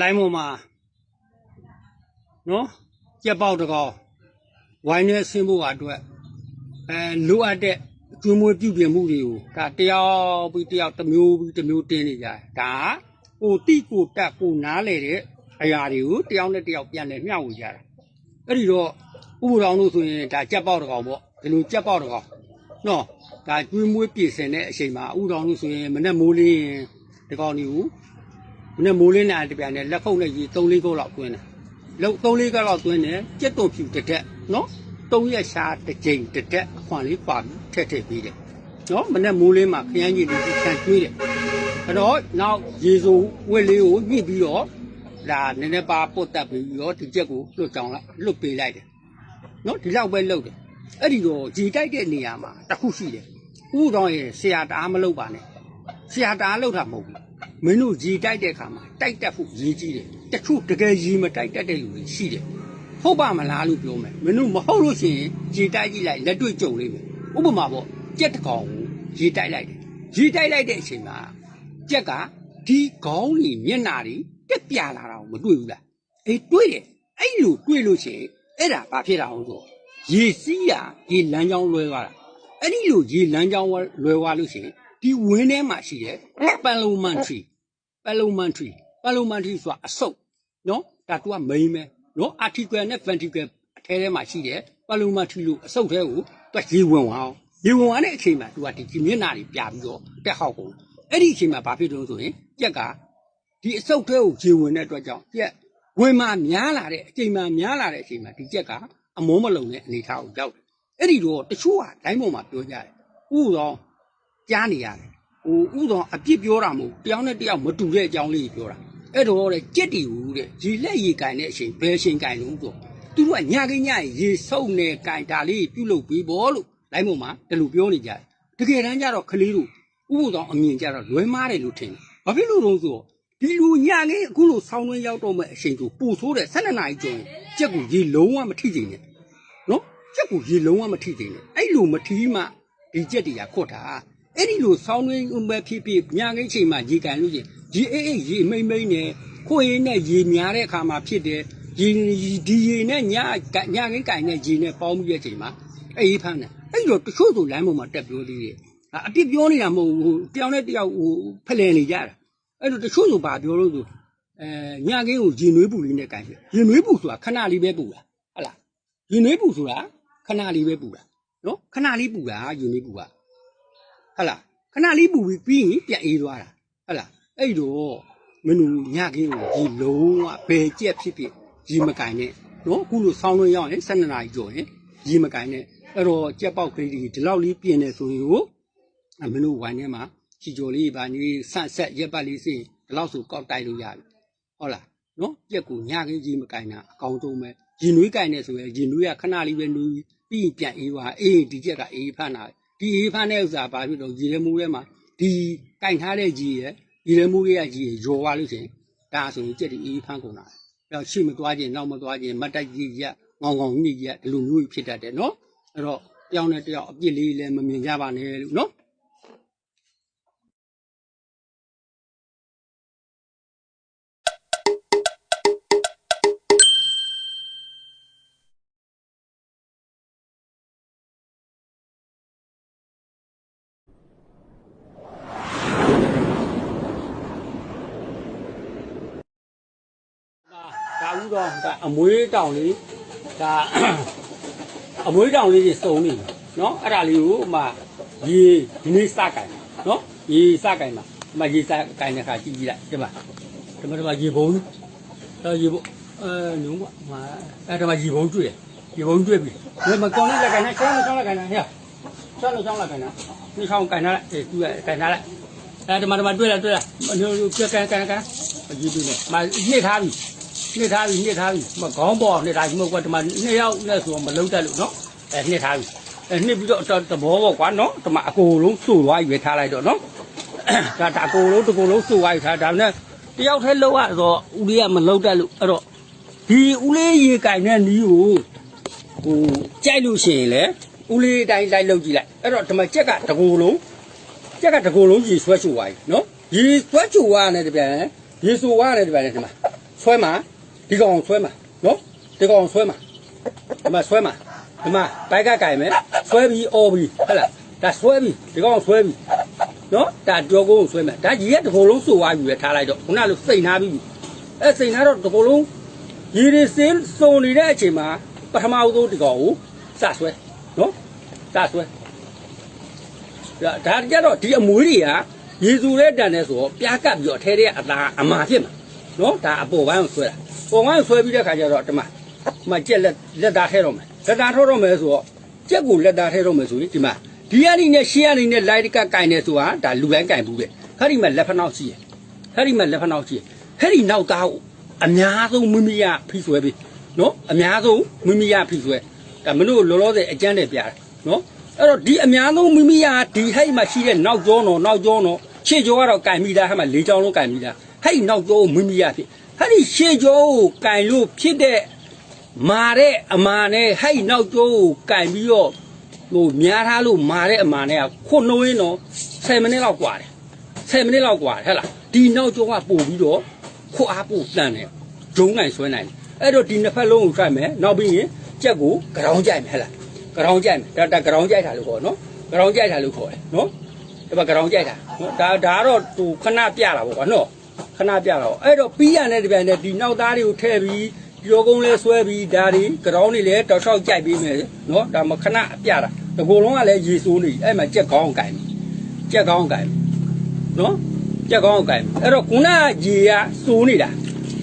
လိုင်းပေါ်မှာနော်ကြက်ပေါက်တကောင်ဝိုင်းနဲ့ဆင်းဖို့အတွက်အဲလိုအပ်တဲ့ကျွေးမွေးပြုပြင်မှုတွေကိုဒါတယောက်ပြီးတယောက်တစ်မျိုးပြီးတစ်မျိုးတင်းနေကြတယ်ဒါကကိုတိကိုတက်ကိုနားလေတဲ့အရာတွေကိုတယောက်နဲ့တယောက်ပြန်လဲမျှဝေကြတာအဲ့ဒီတော့ဥပဒေတို့ဆိုရင်ဒါကြက်ပေါက်တကောင်ပေါ့ဒီလိုကြက်ပေါက်တကောင်နော်ဒါကျွေးမွေးပြည်စင်တဲ့အချိန်မှာဥပဒေတို့ဆိုရင်မနဲ့မိုးလင်းရင်ဒီကောင်တွေကို မနေ့မိုးလင်းတဲ့တပြန်နဲ့လက်ခုပ်နဲ့ရေ3လေးခုလောက်တွင်းတယ်လောက်3လေးခုလောက်တွင်းတယ်ကြက်တုံဖြူတစ်တက်နော်3ရက်ရှာတစ်ကြိမ်တစ်တက်အခွန်လေးပါပြီးထက်ထည့်ပြီးတယ်နော်မနေ့မိုးလင်းမှာခရမ်းကြီးတွေဆန်ကျွေးတယ်အဲ့တော့နောက်ရေစိုးဝက်လေးကိုညှစ်ပြီးတော့ဒါနည်းနည်းပါပုတ်တက်ပြီးတော့ဒီကြက်ကိုလွတ်ကြောင်လိုက်လွတ်ပေးလိုက်တယ်နော်ဒီလောက်ပဲလုပ်တယ်အဲ့ဒီတော့ဂျီတိုက်တဲ့နေရာမှာတစ်ခုရှိတယ်ဥတော်ရဲ့ဆရာတအားမလုပ်ပါနဲ့ဆရာတအားလောက်တာမဟုတ်ဘူး မင်းတို့ရေတိုက်တဲ့အခါမှာတိုက်တက်ဖို့ရေးကြီးတယ်တချို့တကယ်ရေမတိုက်တတ်တဲ့လူတွေရှိတယ်ဟုတ်ပါမလားလို့ပြောမယ်မင်းတို့မဟုတ်လို့ရှိရင်ရေတိုက်ကြည့်လိုက်လက်တွေ့ကြုံလိမ့်မယ်ဥပမာပေါ့ကြက်တစ်ကောင်ကိုရေတိုက်လိုက်တယ်ရေတိုက်လိုက်တဲ့အချိန်မှာကြက်ကဒီခေါင်းကြီးမျက်နာတွေတက်ပြလာတာကိုမတွေ့ဘူးလားအေးတွေ့တယ်အဲ့လိုတွေ့လို့ရှိရင်အဲ့ဒါဘာဖြစ်တာအောင်ဆိုရေစီးရရေလမ်းကြောင်းလွဲသွားတာအဲ့ဒီလိုရေလမ်းကြောင်းလွယ်သွားလို့ရှိရင် ဒီဝင်းထဲမှာရှိတဲ့ပန်လုံမန်ထရီပန်လုံမန်ထရီပန်လုံမန်ထရီဆိုတာအဆုပ်နော်ဒါတူကမိန်ပဲနော် article နဲ့ ventricle အထဲထဲမှာရှိတဲ့ပန်လုံမန်ထရီလို့အဆုပ်ထဲကိုသူကရေဝင်သွားအောင်ရေဝင်သွားတဲ့အချိန်မှာသူကဒီဒီမျက်နှာတွေပြပြီးတော့တက်ဟောက်ကုန်အဲ့ဒီအချိန်မှာဘာဖြစ်လို့ဆိုရင်ကြက်ကဒီအဆုပ်ထဲကိုရေဝင်တဲ့အတွက်ကြောင့်ကြက်ဝင်မှများလာတဲ့အချိန်မှများလာတဲ့အချိန်မှာဒီကြက်ကအမောမလုံတဲ့အနေအထားကိုရောက်တယ်အဲ့ဒီတော့တချို့ကဒိုင်းပေါ်မှာပြောကြတယ်ဥတော် ကြားနေရတယ်ဟိုဥတော်အပြစ်ပြောတာမဟုတ်ဘူးတယောက်နဲ့တယောက်မတူတဲ့အကြောင်းလေးကိုပြောတာအဲ့တော့တဲ့ကြက်တီဟူတဲ့ရေလက်ရေကန်တဲ့အချိန်ဘယ်အချိန်ကန်လို့ဆိုသူတို့ကညကိညရေစုပ်နေကန်တာလေးပြုတ်လုပ်ပြီးဘောလို့ဒိုင်းပေါ်မှာဒီလိုပြောနေကြတယ်တကယ်တမ်းကျတော့ကလေးတို့ဥပတော်အမြင်ကြတော့လွဲမားတယ်လို့ထင်တယ်ဘာဖြစ်လို့လဲဆိုတော့ဒီလူညကင်းအခုလိုဆောင်းတွင်းရောက်တော့မဲ့အချိန်ကိုပူဆိုးတဲ့၁၂နာရီကျော်ရင်ကြက်ကိုရေလုံးဝမထိချင်နဲ့နော်ကြက်ကိုရေလုံးဝမထိသေးနဲ့အဲ့လိုမထီးမှဒီကြက်တွေကခွတ်တာ အဲ့ဒီလိုဆောင်းတွင်းမဲ့ဖြစ်ဖြစ်ညငိမ့်ချိန်မှာရေကန်လို့ချင်းရေအေးအေးရေမိမ့်မိမ့်နဲ့ခွေးနဲ့ရေများတဲ့အခါမှာဖြစ်တယ်ရေဒီရေနဲ့ညညငိမ့်ကန်နဲ့ရေနဲ့ပေါင်းပြီးတဲ့ချိန်မှာအေးဖမ်းတယ်အဲ့တော့တချို့ဆိုလမ်းပေါ်မှာတက်ပြောသေးတယ်အပြစ်ပြောနေတာမဟုတ်ဘူးတယောက်နဲ့တယောက်ဟိုဖလှယ်နေကြတာအဲ့တော့တချို့ဆိုဘာပြောလို့ဆိုအဲညကင်းကိုရေနွေးပူလေးနဲ့ကန်ပြရေနွေးပူဆိုတာခဏလေးပဲပူတာဟုတ်လားရင်နွေးပူဆိုတာခဏလေးပဲပူတာနော်ခဏလေးပူတာရင်နွေးပူတာ ဟုတ်လားခဏလေးပူပြီးပြီးရင်ပြန်အေးသွားတာဟုတ်လားအဲ့တော့မင်းတို့ညကင်းကိုဒီလုံးဝဘယ်ကြက်ဖြစ်ဖြစ်ရီမကင်နဲ့နော်အခုလိုဆောင်းလွန်းရောက်ရင်12နာရီကျော်ရင်ရီမကင်နဲ့အဲ့တော့ကြက်ပေါက်ကလေးတွေဒီလောက်လေးပြင်နေဆိုရင်ကိုအမင်းတို့ဝိုင်းထဲမှာချီကျော်လေးပါနေဆန့်ဆက်ရက်ပတ်လေးစင်ဒီလောက်ဆိုကောက်တိုက်လို့ရပြီဟုတ်လားနော်ပြက်ကိုညခင်းကြီးမကင်တာအကောင်တုံးပဲရင်နွေးကင်နေဆိုရင်ရင်နွေးကခဏလေးပဲနွေးပြီးရင်ပြန်အေးသွားအေးဒီကြက်ကအေးဖမ်းတာ ဒီအေးဖမ်းတဲ့ဥစ္စာဘာဖြစ်တော့ရေရဲမိုးထဲမှာဒီကင်ထားတဲ့ကြီးရဲ့ရေရဲမိုးရဲ့ကြီးရောသွားလို့ရှိရင်ဒါဆိုရင်ကြက်ဒီအေးဖမ်းကုန်တာအဲ့တော့ရှေ့မသွားခြင်းနောက်မသွားခြင်းမတ်တက်ကြီးရက်ငောင်ငောင်ညစ်ရက်ဒီလိုမျိုးကြီးဖြစ်တတ်တယ်နော်အဲ့တော့တယောက်နဲ့တယောက်အပြစ်လေးလည်းမမြင်ကြပါနဲ့လို့နော် ဒါဥတော့ဒါအမွေးတောင်လေးဒါအမွေးတောင်လေးတွေစုံနေပြီနော်အဲ့ဒါလေးကိုမှရေဒီနေ့စကင်နော်ရေစကင်မှာအမရေစကင်တဲ့ခါကြည့်ကြည့်လိုက်ဒီမှာဒီမှာဒီမှာရေဘုံအဲရေဘုံအဲနုံးကမှာအဲ့ဒီမှာရေဘုံတွေ့ရေဘုံတွေ့ပြီဒီမှာကောင်းလေးလက်ကင်နဲ့ချောင်းချောင်းလက်ကင်နဲ့ဟဲ့ချောင်းချောင်းလက်ကင်နဲ့ဒီချောင်းကင်ထားလိုက်အေးသူကကင်ထားလိုက် အဲဒီမှာဒီမှာတွေ့လားတွေ့လားဟိုပြကန်ကန်ကန်ရေတွေ့နေမှာညှစ်ထားပြီနှစ်ထားပြီနှစ်ထားပြီမခေါင်းပေါ်နှစ်ထားပြီမဟုတ်ကွာဒီမှာနှစ်ယောက်နဲ့ဆိုတော့မလုံးတတ်လို့နော်အဲနှစ်ထားပြီအဲနှစ်ပြီးတော့တဘောပေါ့ကွာနော်ဒီမှာအကိုလုံးစိုးသွားရွေးထားလိုက်တော့နော်ဒါဒါအကိုလုံးတကိုလုံးစိုးသွားရွေးထားဒါနဲ့တယောက်တည်းလုံးရဆိုဦးလေးကမလုံးတတ်လို့အဲ့တော့ဒီဦးလေးရေကင်တဲ့နီးကိုဟိုကြိုက်လို့ရှိရင်လေဦးလေးအတိုင်းလိုက်လုံးကြည့်လိုက်အဲ့တော့ဒီမှာကြက်ကတကိုလုံး ကြက်ကတကိုလုံးကြီးဆွဲချိုသွားပြီနော်ရေဆွဲချိုသွားတယ်တပြန်ရေဆိုသွားတယ်တပြန်ဒီမှာဆွဲမှာဒီကောင်ဆွဲမှာနော်ဒီကောင်ဆွဲမှာဒီမှာဆွဲမှာဒီမှာဘိုက်ကကင်မယ်ဆွဲပြီးအော်ပြီးဟုတ်လားဒါဆွဲပြီးဒီကောင်ဆွဲပြီးနော်ဒါကြောကုန်းကိုဆွဲမယ်ဒါကြီးရဲ့တစ်ခုလုံးစိုးသွားပြီပဲထားလိုက်တော့ခုနလိုစိတ်နာပြီးပြီအဲစိတ်နာတော့တစ်ခုလုံးရည်ရည်စင်းစုံနေတဲ့အချိန်မှာပထမဦးဆုံးဒီကောင်ကိုစဆွဲနော်စဆွဲ ဒါဒါကြတော့ဒီအမွေးတွေကရေစုတဲ့တန်နဲ့ဆိုတော့ပြားကပ်ပြီးတော့အထဲထဲကအသာအမာဖြစ်မှာနော်ဒါအပေါ်ပိုင်းကိုဆွဲတာပေါ်ပိုင်းကိုဆွဲပြီးတဲ့ခါကျတော့ဒီမှာဒီမှာကြက်လက်လက်သားထဲတော့မယ်လက်သားထောတော့မယ်ဆိုတော့ကြက်ကိုလက်သားထဲတော့မယ်ဆိုရင်ဒီမှာဒီအနေနဲ့ရှေ့အနေနဲ့လိုက်ကကင်နေဆိုတာဒါလူတိုင်းကင်ဘူးတဲ့ခါဒီမှာလက်ဖက်နောက်ရှိရခါဒီမှာလက်ဖက်နောက်ရှိရခါဒီနောက်သားကိုအများဆုံးမိမိရဖိဆွဲပြီးနော်အများဆုံးမိမိရဖိဆွဲဒါမင်းတို့လောလောဆယ်အကျန်းနဲ့ပြတာနော် အဲ့တော့ဒီအများဆုံးမိမိကဒီဟဲ့မှာရှိတဲ့နောက်ကျောနော်နောက်ကျောနော်ရှေ့ကျောကတော့ကင်မိတာဟဲ့မှာလေးချောင်းလုံးကင်မိတာဟဲ့နောက်ကျောကိုမိမိရဖြစ်ဟဲ့ဒီရှေ့ကျောကိုကင်လို့ဖြစ်တဲ့မာတဲ့အမာနဲ့ဟဲ့နောက်ကျောကိုကင်ပြီးတော့ဟိုများထားလို့မာတဲ့အမာနဲ့ကခုနှဝင်းတော့10မိနစ်လောက်กว่าတယ်10မိနစ်လောက်กว่าတယ်ဟဲ့လားဒီနောက်ကျောကပို့ပြီးတော့ခွတ်အားပို့တန်တယ်ဂျုံနိုင်ဆွဲနိုင်တယ်အဲ့တော့ဒီနှစ်ဖက်လုံးကိုထွက်မယ်နောက်ပြီးရင်ကြက်ကိုကြောင်ကြိုက်မယ်ဟဲ့လား ကရောင်ကြိုက်မယ်ဒါဒါကရောင်ကြိုက်တာလို့ခေါ်နော်ကရောင်ကြိုက်တာလို့ခေါ်တယ်နော်ဒီမှာကရောင်ကြိုက်တာနော်ဒါဒါကတော့သူခဏပြတာပေါ့ကွာနော်ခဏပြတာပေါ့အဲ့တော့ပြီးရတဲ့ဒီပြန်နဲ့ဒီနောက်သားတွေကိုထည့်ပြီးကြောကုန်းလေးဆွဲပြီးဒါတွေကရောင်တွေလည်းတောက်လျှောက်ကြိုက်ပြီးမယ်နော်ဒါမှခဏပြတာဒီကိုယ်လုံးကလည်းရေစိုးနေအဲ့မှာကြက်ကောင်းကိုင်ကြက်ကောင်းကိုင်နော်ကြက်ကောင်းကိုင်အဲ့တော့ခုနကရေကစိုးနေတာ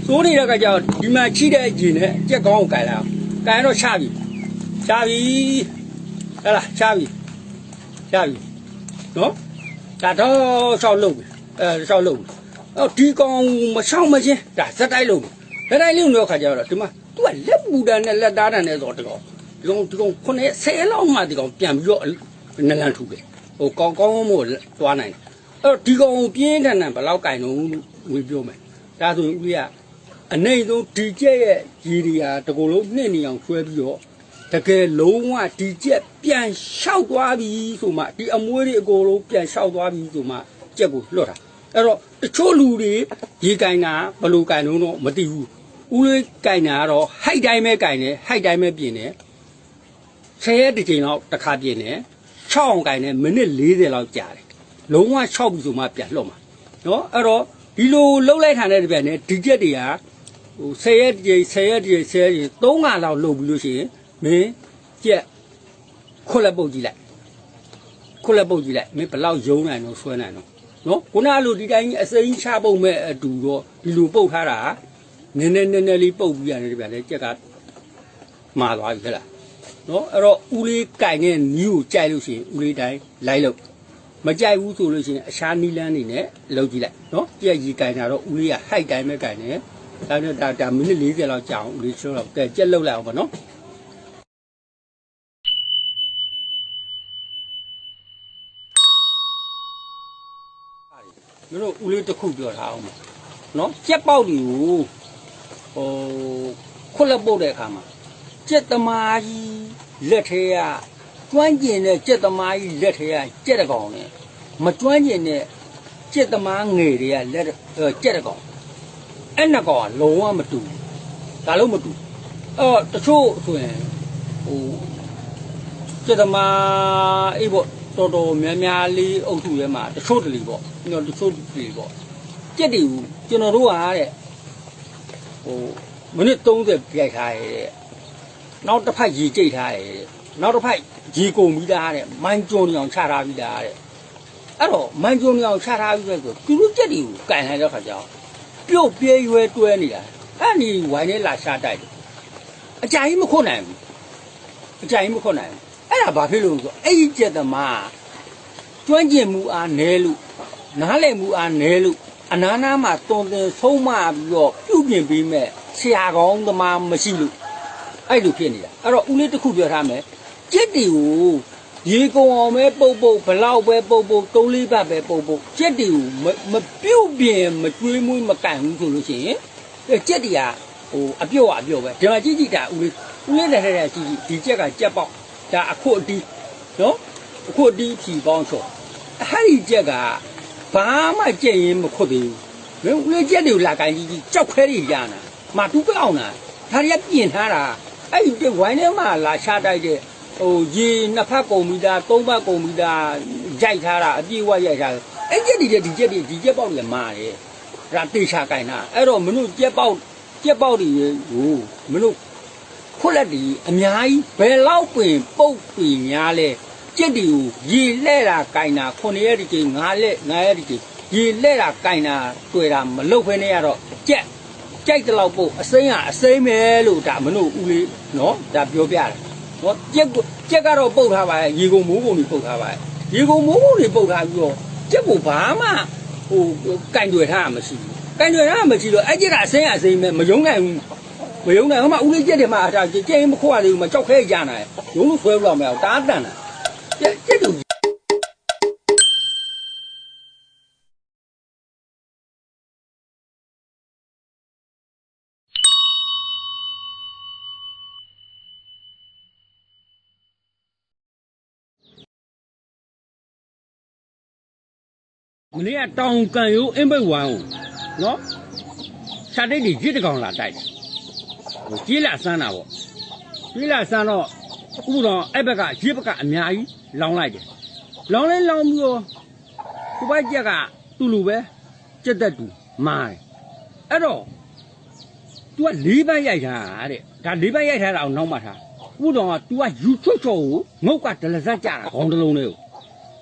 စိုးနေတဲ့ကကြောင့်ဒီမှာချိတဲ့ရေနဲ့ကြက်ကောင်းကိုင်လာကိုင်တော့ချပြီ ရှားပြီဟဲ့လားရှားပြီရှားပြီနော်ဒါတော့ရှောက်လုပ်ပြီအဲရှောက်လုပ်ပြီအော်ဒီကောင်မရှောက်မချင်းဒါဇက်တိုက်လုပ်ပြီဇက်တိုက်လုပ်နေတဲ့ခါကျတော့ဒီမှာ तू ကလက်ပူတန်နဲ့လက်သားတန်နဲ့ဆိုတော့ဒီကောင်ဒီကောင်ဒီကောင်ခုနှစ်ဆယ်လောက်မှဒီကောင်ပြန်ပြီးတော့နလန်ထူတယ်ဟိုကောင်းကောင်းမို့သွားနိုင်တယ်အဲ့တော့ဒီကောင်ပြင်းထန်ထန်ဘယ်လောက်ကင်တော့ဝေပြောမယ်ဒါဆိုရင်ဦးလေးကအနေဆုံးဒီကျက်ရဲ့ရည်ဒီဟာတကူလုံးနှစ်နေအောင်ဆွဲပြီးတော့ တကယ်လုံးဝဒီကျက်ပြန်လျှောက်သွားပြီဆိုမှဒီအမွေးတွေအကုန်လုံးပြန်လျှောက်သွားပြီဆိုမှကျက်ကိုလွတ်တာအဲ့တော့တချို့လူတွေရေကင်တာဘယ်လိုကင်တော့တော့မသိဘူးဦးလေးကင်တာကတော့ဟိုက်တိုင်းပဲကင်တယ်ဟိုက်တိုင်းပဲပြင်တယ်ဆယ်ရက်တစ်ချိန်လောက်တစ်ခါပြင်တယ်6အောင်ကင်တယ်မိနစ်40လောက်ကြာတယ်လုံးဝ6ပြီဆိုမှပြန်လွတ်မှာနော်အဲ့တော့ဒီလိုလှုပ်လိုက်ခံတဲ့တပြက်နဲ့ဒီကျက်တွေကဟို10ရက်တည်း10ရက်တည်း10ရက်တည်း3ခါလောက်လုပ်ပြီးလို့ရှိရင် မင်းကြက်ခွက်လက်ပုတ်ကြည့်လိုက်ခွက်လက်ပုတ်ကြည့်လိုက်မင်းဘယ်လောက်ယုံနိုင်တော့ဆွဲနိုင်တော့နော်ခုနကလိုဒီတိုင်းအစိမ်းချပုတ်မဲ့အတူတော့ဒီလိုပုတ်ထားတာနည်းနည်းနည်းနည်းလေးပုတ်ပြီးရတယ်ဗျာလေကြက်ကမာသွားပြီခလားနော်အဲ့တော့ဦးလေးကြိုင်တဲ့နီးကိုကြိုက်လို့ရှိရင်ဦးလေးတိုင်းလိုက်လို့မကြိုက်ဘူးဆိုလို့ရှိရင်အရှားနီးလန်းနေနဲ့လုပ်ကြည့်လိုက်နော်ကြက်ကြီးကြိုင်တာတော့ဦးလေးကဟိုက်တိုင်းပဲကြိုင်တယ်ဒါနဲ့ဒါဒါမိနစ်40လောက်ကြာအောင်လေးချိုးတော့ကဲကြက်လောက်လိုက်အောင်ပါနော်မင်းတို့ ဦးလေးတစ်ခုပြောထားအောင်ပါနော်ကြက်ပေါက်တွေကိုဟိုခွက်လက်ပုတ်တဲ့အခါမှာကြက်သမားကြီးလက်ထဲကကျွမ်းကျင်တဲ့ကြက်သမားကြီးလက်ထဲကကြက်တကောင်နဲ့မကျွမ်းကျင်တဲ့ကြက်သမားငယ်တွေကလက်အဲကြက်တကောင်အဲ့နှစ်ကောင်ကလုံးဝမတူဘူးဒါလုံးမတူအော်တချို့ဆိုရင်ဟိုစက်သမားအေးပေါ့ တော်တော်များများလေးအုပ်စုထဲမှာတချို့တလီပေါ့ကျွန်တော်တချို့တလီပေါ့ကြက်တွေဘူးကျွန်တော်တို့ကတဲ့ဟိုမိနစ်30ပြိုက်ထားရဲ့တဲ့နောက်တစ်ဖက်ရေကြိတ်ထားရဲ့တဲ့နောက်တစ်ဖက်ရေကုန်ပြီးသားတဲ့မိုင်းကျုံနေအောင်ချထားပြီးသားတဲ့အဲ့တော့မိုင်းကျုံနေအောင်ချထားပြီးတဲ့ဆိုသူတို့ကြက်တွေကိုကန်လိုက်တဲ့ခါကျတော့ပြုတ်ပြေးရွယ်တွဲနေတာအဲ့ဒီဝိုင်းနဲ့လာရှာတိုက်တယ်အကြိုင်မခွတ်နိုင်ဘူးအကြိုင်မခွတ်နိုင်ဘူး အဲ့ဒါဘာဖြစ်လို့လဲဆိုတော့အဲ့ဒီကျက်သမားကျွမ်းကျင်မှုအားနည်းလို့နားလည်မှုအားနည်းလို့အနာနာမှာတုံတင်ဆုံးမပြီးတော့ပြုတ်ပြင်ပေးမဲ့ဆရာကောင်းသမားမရှိလို့အဲ့လိုဖြစ်နေတာအဲ့တော့ဦးလေးတစ်ခုပြောထားမယ်ကျက်တီကိုရေကုံအောင်ပဲပုတ်ပုတ်ဘလောက်ပဲပုတ်ပုတ်သုံးလေးဘတ်ပဲပုတ်ပုတ်ကျက်တီကိုမမပြုတ်ပြင်မကျွေးမွေးမကန်ဘူးဆိုလို့ရှိရင်အဲကျက်တီကဟိုအပြုတ်အပြုတ်ပဲဒီမှာကြည့်ကြည့်တာဦးလေးဦးလေးလည်းထဲထဲကြည့်ကြည့်ဒီကျက်ကကျက်ပေါက် ဒါအခုအတီးနော်အခုအတီးဖြီပေါင်းချောအဲ့ဒီကျက်ကဘာမှကြက်ရင်မခွတ်သေးဘူးမင်းဦးလေးကျက်တွေကိုလာကန်ကြည့်ကြည့်ကြောက်ခဲတွေရနာမတူးပြောင်းတာဒါတွေကပြင်ထားတာအဲ့ဒီဝိုင်းထဲမှာလာချတိုက်တဲ့ဟိုရေနှစ်ဖက်ကုန်ပြီးသားသုံးဖက်ကုန်ပြီးသားရိုက်ထားတာအပြည့်အဝရိုက်ထားတယ်အဲ့ကျက်ဒီတဲ့ဒီကျက်ဒီဒီကျက်ပေါက်တွေမာတယ်ဒါတေချာကင်တာအဲ့တော့မင်းတို့ကျက်ပေါက်ကျက်ပေါက်တွေကိုမင်းတို့ ခုလက်တီအများကြီးဘယ်လောက်ပင်ပုတ်ပင်များလဲကြက်တီကိုရေလဲ့တာကင်တာခုနှစ်ရက်ဒီချိန်ငါလက်ငါရက်ဒီချိန်ရေလဲ့တာကင်တာတွေ့တာမလုတ်ဖဲနဲ့ရတော့ကြက်ကြိုက်တဲ့လောက်ပုတ်အစိမ်းကအစိမ်းပဲလို့ဒါမလို့ဦးလေးနော်ဒါပြောပြတယ်နော်ကြက်ကိုကြက်ကတော့ပုတ်ထားပါရဲ့ရေကုန်မိုးကုန်တွေပုတ်ထားပါရဲ့ရေကုန်မိုးကုန်တွေပုတ်ထားပြီးတော့ကြက်ကိုဘာမှဟိုကင်တွေ့ထားတာမရှိဘူးကင်တွေ့ထားတာမရှိတော့အဲ့ကြက်ကအစိမ်းကအစိမ်းပဲမယုံနိုင်ဘူး မယုံနိုင်ဟိုမှာဦးလေးကျက်တယ်မှာဒါကျက်ရင်မခွာသေးဘူးမကြောက်ခဲကြနိုင်ရုံးလို့ဆွဲလို့မရဘူးတားတန်တာကျက်ကျက်တူမနေ့ကတောင်ကန်ရိုးအင်းပိတ်ဝိုင်းကိုနော်စာတိတ်ကြီးကြစ်တကောင်လာတိုက်တယ်ဟို ကြီးလာစမ်းတာပေါ့ကြီးလာစမ်းတော့ဥပဒေအဲ့ဘက်ကရစ်ဘက်ကအများကြီးလောင်းလိုက်တယ်လောင်းလဲလောင်းပြီးတော့ဒီဘက်ကျက်ကသူ့လူပဲကြက်တက်တူမာတယ်အဲ့တော့ तू ကလေးပတ်ရိုက်ထားတာတဲ့ဒါလေးပတ်ရိုက်ထားတာအောင်နောက်မှထားဥပဒေက तू ကယူချွတ်ချော်ကိုငုတ်ကဒလဇက်ကြတာခေါင်းတစ်လုံးလေးကို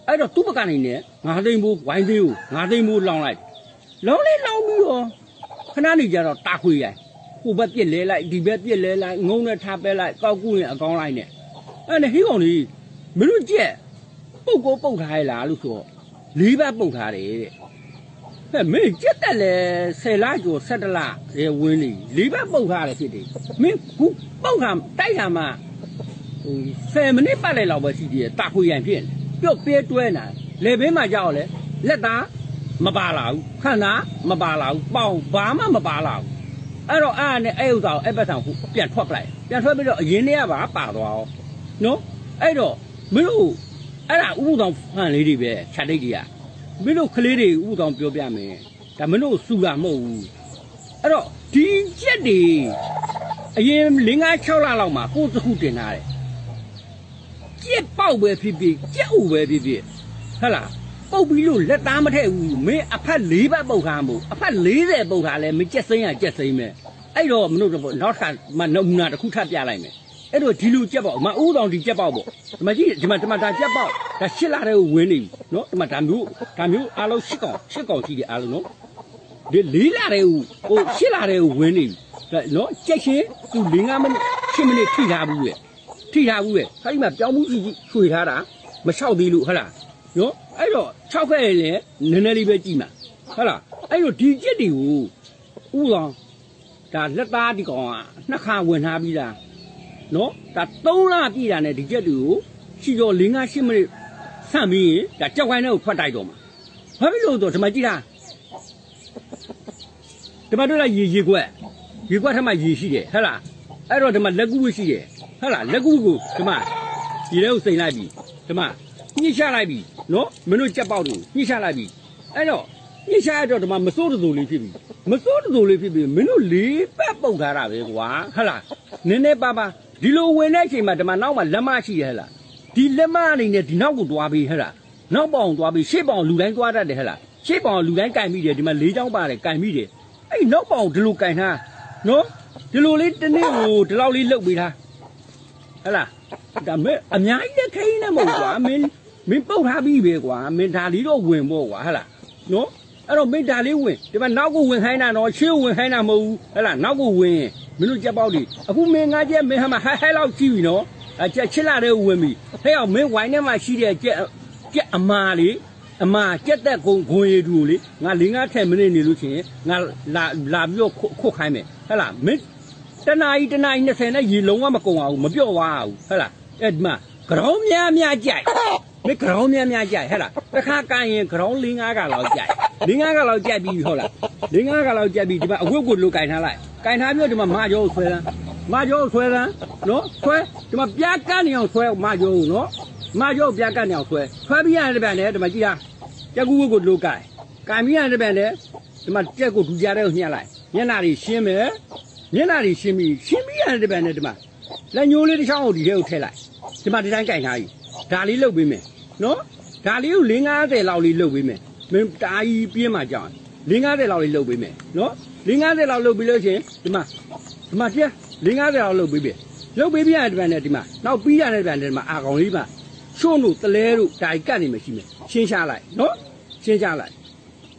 အဲ့တော့သူ့ဘက်ကနေနဲ့ငါသိမ့်ဘူးဝိုင်းသေးဘူးငါသိမ့်ဘူးလောင်းလိုက်လောင်းလေးလောင်းပြီးတော့ခဏနေကြတော့တာခွေရိုင် ဟိုဘက်ပြစ်လဲလိုက်ဒီဘက်ပြစ်လဲလိုက်ငုံနဲ့ထားပဲလိုက်ကောက်ကူးရင်အကောင်းလိုက်နဲ့အဲ့နဲ့ဟိကောင်ကြီးမင်းတို့ကြက်ပုတ်ကိုပုတ်ထားရလားလို့ဆိုတော့လေးဘက်ပုတ်ထားတယ်တဲ့ဟဲ့မင်းကြက်တက်လဲ10လကျော်17လရေဝင်းနေလေးဘက်ပုတ်ထားတယ်ဖြစ်တယ်မင်းခုပုတ်ထားတိုက်ထားမှဟို10မိနစ်ပတ်လိုက်လောက်ပဲရှိသေးတယ်တာခွေရိုင်ဖြစ်နေပြုတ်ပြဲတွဲနာလေဘင်းမှာကြောက်လဲလက်သားမပါလာဘူးခန္ဓာမပါလာဘူးပေါင်ဘာမှမပါလာဘူး အဲ့တော့အားနဲ့အဲ့ဥစ္စာကိုအဲ့ဘက်ဆောင်ပြန်ထွက်ပလိုက်ပြန်ထွက်ပြီးတော့အရင်တည်းကပါပါသွားအောင်နော်အဲ့တော့မင်းတို့အဲ့ဒါဥပဒေဖန်လေးတွေပဲခြာတိတ်တွေကမင်းတို့ကလေးတွေဥပဒေပြောပြမယ်ဒါမင်းတို့စူတာမဟုတ်ဘူးအဲ့တော့ဒီချက်တွေအရင်၄၅6လလောက်မှာကိုယ်တစ်ခုတင်ထားတယ်ကြက်ပေါက်ပဲဖြစ်ဖြစ်ကြက်ဥပဲဖြစ်ဖြစ်ဟဟလားပုတ်ပြီးလို့လက်သားမထည့်ဘူးမင်းအဖက်၄ဘက်ပုတ်ထားမို့အဖက်40ပုတ်ထားလဲမင်းကြက်စိမ့်ရကြက်စိမ့်ပဲ အဲ့တော့မလို့တော့နောက်ထပ်မနမူနာတစ်ခုထပ်ပြလိုက်မယ်အဲ့တော့ဒီလူကြက်ပေါက်မဥတော်ဒီကြက်ပေါက်ပေါ့ဒီမှာကြည့်ဒီမှာဒီမှာဒါကြက်ပေါက်ဒါရှစ်လာတဲ့ကိုဝင်နေပြီနော်ဒီမှာဒါမျိုးဒါမျိုးအားလုံးရှစ်ကောင်ရှစ်ကောင်ရှိတယ်အားလုံးနော်ဒီလေးလာတဲ့ကိုဟိုရှစ်လာတဲ့ကိုဝင်နေပြီဒါနော်ကြက်ရှင်သူ၄၅မိနစ်7မိနစ်ထိထားဘူးရဲ့ထိထားဘူးပဲအဲ့ဒီမှာပြောင်းမှုကြီးရွှေထားတာမလျှောက်သေးလို့ဟုတ်လားနော်အဲ့တော့6ခွဲလေနည်းနည်းလေးပဲကြည့်မှာဟုတ်လားအဲ့တော့ဒီကြက်တွေကိုဥတော် ဒါလက်သားဒီကောင်ကနှစ်ခါဝင်ထားပြီးသားနော်ဒါ3လပြည့်တာနဲ့ဒီကြက်တွေကိုချီကျော်4 5 8မိနစ်ဆန့်ပြီးရင်ဒါကြောက်ခိုင်းတဲ့ကိုထွက်တိုက်တော့မှာဘာဖြစ်လို့တော့ဒီမှာကြည့်တာဒီမှာတို့လည်းရေရေကွက်ရေကွက်ထက်မှရေရှိတယ်ဟုတ်လားအဲ့တော့ဒီမှာလက်ကူးရှိတယ်ဟုတ်လားလက်ကူကိုဒီမှာဒီထဲကိုစိန်လိုက်ပြီဒီမှာညှိချလိုက်ပြီနော်မင်းတို့ကြက်ပေါက်တွေကိုညှိချလိုက်ပြီအဲ့တော့ ညှိချရတော့ဒီမှာမစိုးတစိုးလေးဖြစ်ပြီမစိုးတစိုးလေးဖြစ်ပြီမင်းတို့လေးပတ်ပုတ်ထားတာပဲကွာဟုတ်လားနည်းနည်းပါးပါဒီလိုဝင်တဲ့အချိန်မှာဒီမှာနောက်မှာလက်မရှိရဟဲ့လားဒီလက်မအနေနဲ့ဒီနောက်ကိုတွားပြီးဟဲ့လားနောက်ပေါင်တွားပြီးရှေ့ပေါင်လူတိုင်းတွားတတ်တယ်ဟဲ့လားရှေ့ပေါင်လူတိုင်းကင်မိတယ်ဒီမှာလေးချောင်းပါတယ်ကင်မိတယ်အဲ့နောက်ပေါင်ဒီလိုကင်ထားနော်ဒီလိုလေးတစ်နေ့ကိုဒီလောက်လေးလှုပ်ပေးထားဟဲ့လားဒါမဲ့အများကြီးလည်းခိန်းနေမဟုတ်ကွာမင်းမင်းပုတ်ထားပြီးပဲကွာမင်းဒါလေးတော့ဝင်ပေါ့ကွာဟဲ့လားနော် အဲ့တော့မင်းဒါလေးဝင်ဒီမှာနောက်ကိုဝင်ခိုင်းတာတော့ရှေ့ကိုဝင်ခိုင်းတာမဟုတ်ဘူးဟဲ့လားနောက်ကိုဝင်ရင်မင်းတို့ကြက်ပေါက်တွေအခုမင်းငါကြက်မင်းဟာမဟဲဟဲလောက်ကြည့်ပြီနော်အကြက်ချစ်လာတဲ့ဝင်ပြီဟဲ့အောင်မင်းဝိုင်းထဲမှာရှိတဲ့ကြက်ကြက်အမာလေးအမာကြက်သက်ကုံခွန်ရည်တူကိုလေငါ၄၅10မိနစ်နေလို့ရှိရင်ငါလာလာပြီးတော့ခုတ်ခိုင်းမယ်ဟဲ့လားမင်းတနာရီတနာရီ20နဲ့ရေလုံးဝမကုန်အောင်မပြော့သွားဘူးဟဲ့လားအဲ့ဒီမှာကြောင်းများများကြိုက် မကြောင်းများများကြိုက်ဟဲ့လားတစ်ခါကန်ရင်ကြောင်း၄၅ကလောက်ကြိုက်၄၅ကလောက်ကြိုက်ပြီးဟုတ်လား၄၅ကလောက်ကြိုက်ပြီးဒီမှာအဝတ်ကိုလိုကင်ထားလိုက်ကင်ထားပြီးတော့ဒီမှာမကြောဆွဲလန်းမကြောဆွဲလန်းနော်ဆွဲဒီမှာပြားကန်းနေအောင်ဆွဲမကြောနော်မကြောပြားကန်းနေအောင်ဆွဲဆွဲပြီးရတယ်ဗျာလေဒီမှာကြည့်လားကြက်ကူဝတ်ကိုလိုကင်ကင်ပြီးရတယ်ဗျာလေဒီမှာကြက်ကိုဒူကြတဲ့ကိုညှက်လိုက်မျက်နှာတွေရှင်းမယ်မျက်နှာတွေရှင်းပြီးရှင်းပြီးရတယ်တပည့်နဲ့ဒီမှာလက်ညိုးလေးတစ်ချောင်းကိုဒီထဲကိုထည့်လိုက်ဒီမှာဒီတိုင်းကြိုင်ထားပြီ ဒါလေးလုတ်ပေးမယ်နော်ဒါလေးကို50လောက်လေးလုတ်ပေးမယ်မင်းတာကြီးပြင်းမှကြောင်း50လောက်လေးလုတ်ပေးမယ်နော်50လောက်လုတ်ပြီးလို့ရှိရင်ဒီမှာဒီမှာကျ50လောက်လုတ်ပေးပြီလုတ်ပေးပြရတယ်တပည့်နဲ့ဒီမှာနောက်ပြီးရတယ်တပည့်နဲ့ဒီမှာအာကောင်လေးမှာရှုံးတို့တလဲတို့ဒါကြီးကတ်နေမှရှိမယ်ရှင်းရှားလိုက်နော်ရှင်းရှားလိုက်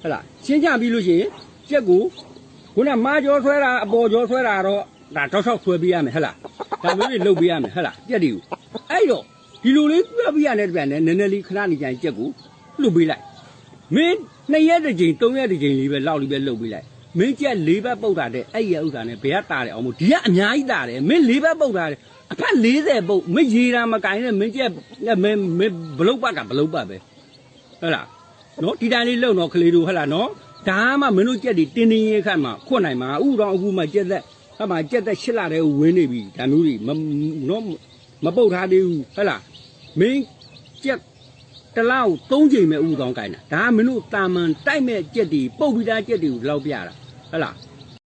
ဟဲ့လားရှင်းချပြီးလို့ရှိရင်ကြက်ကိုခုနမာကြောဆွဲတာအပေါ်ကြောဆွဲတာတော့ဒါတောက်ချောက်ဆွဲပေးရမယ်ဟဲ့လားဒါမျိုးတွေလုပ်ပေးရမယ်ဟဲ့လားကြက်တွေကိုအဲ့တော့ ဒီလိုလေးပြပြရတဲ့ပြန်နဲ့နည်းနည်းလေးခဏနေကြရင်ကြက်ကိုလှုပ်ပေးလိုက်မင်းနှစ်ရက်တစ်ချိန်သုံးရက်တစ်ချိန်လေးပဲလောက်လေးပဲလှုပ်ပေးလိုက်မင်းကြက်လေးဘက်ပုတ်တာတဲ့အဲ့ရဥစ္စာနဲ့ဘယ်ကတာတယ်အောင်မို့ဒီကအများကြီးတာတယ်မင်းလေးဘက်ပုတ်တာတယ်အဖက်40ပုတ်မင်းရေတာမကင်နဲ့မင်းကြက်မင်းမင်းဘလုတ်ပတ်တာဘလုတ်ပတ်ပဲဟဲ့လားနော်ဒီတိုင်းလေးလှုပ်တော့ကလေးတို့ဟဲ့လားနော်ဒါမှမင်းတို့ကြက်တွေတင်းတင်းရဲခတ်မှာခွတ်နိုင်မှာဥတော့အခုမှကြက်သက်ဟဲ့မှာကြက်သက်ရှစ်လာတဲ့ဝင်းနေပြီဒါမျိုးတွေမနော်မပုတ်ထားသေးဘူးဟဲ့လား မင်းကြက်တစ်လောက်၃ချိန်မဲ့ဥတော့ကိုင်းတာဒါကမင်းတို့တာမန်တိုက်မဲ့ကြက်တွေပုတ်ပြီးသားကြက်တွေကိုလောက်ပြတာဟဲ့လား